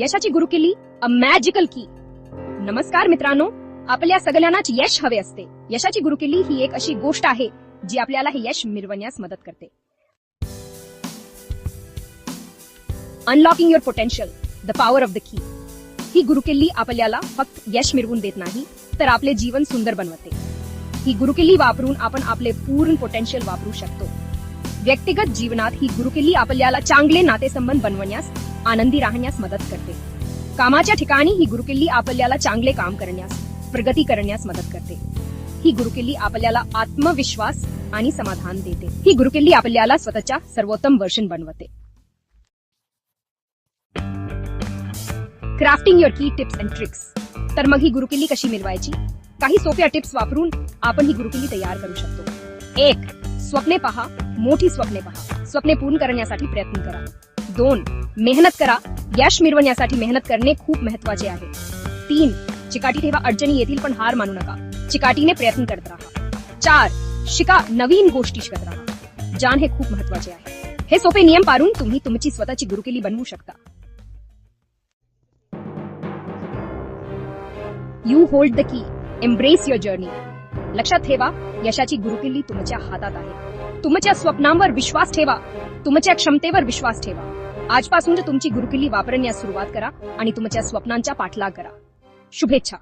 यशाची गुरुकिल्ली अ मॅजिकल की नमस्कार मित्रांनो आपल्या सगळ्यांनाच यश हवे असते. यशाची गुरुकिल्ली ही एक अशी गोष्ट आहे जी आपल्याला हे यश मिळवण्यास मदत करते. Unlocking your potential the power of the key ही गुरुकिल्ली आपल्याला फक्त यश मिळवून देत नाही तर आपले जीवन सुंदर बनवते. ही गुरुकिल्ली वापरून आपण आपले पूर्ण पोटेन्शियल वापरू शकतो. व्यक्तिगत जीवनात ही गुरुकिल्ली आपल्याला चांगले नातेसंबंध बनवण्यास आनंदी राहण्यास मदत करते. कामाच्या ठिकाणी ही गुरुकिल्ली आपल्याला चांगले काम करण्यास प्रगती करण्यास मदत करते. ही गुरुकिल्ली आपल्याला आत्मविश्वास आणि समाधान देते. ही गुरुकिल्ली आपल्याला स्वतःच्या सर्वोत्तम वर्षन बनवते. Crafting your key tips and tricks तर मग ही गुरुकिल्ली कशी मिळवायची? काही सोप्या टिप्स वापरून आपण ही गुरुकिल्ली तयार करू शकतो. एक स्वप्ने पहा मोठी स्वप्ने पहा. स्वप्ने पूर्ण करण्यासाठी प्रयत्न करा. दोन मेहनत करा. यश मिळवण्यासाठी मेहनत करणे खूप महत्त्वाचे आहे. तीन चिकाटी ठेवा अडचणी येतील पण हार मानू नका. चिकाटीने प्रयत्न करत राहा. चार शिका नवीन गोष्टी शिकत राहा. जाण हे खूप महत्त्वाचे आहे. हे सोपे नियम पारून तुम्ही तुमची स्वतःची गुरुकिली बनवू शकता. You hold the key embrace your journey लक्षात ठेवा यशाची गुरुकिल्ली तुमच्या हातात आहे. तुमच्या स्वप्नांवर विश्वास ठेवा. तुमच्या क्षमतेवर विश्वास ठेवा. आजपासून तुमची गुरुकिल्ली वापरण्यास सुरुवात करा आणि तुमच्या स्वप्नांचा पाठलाग करा. शुभेच्छा.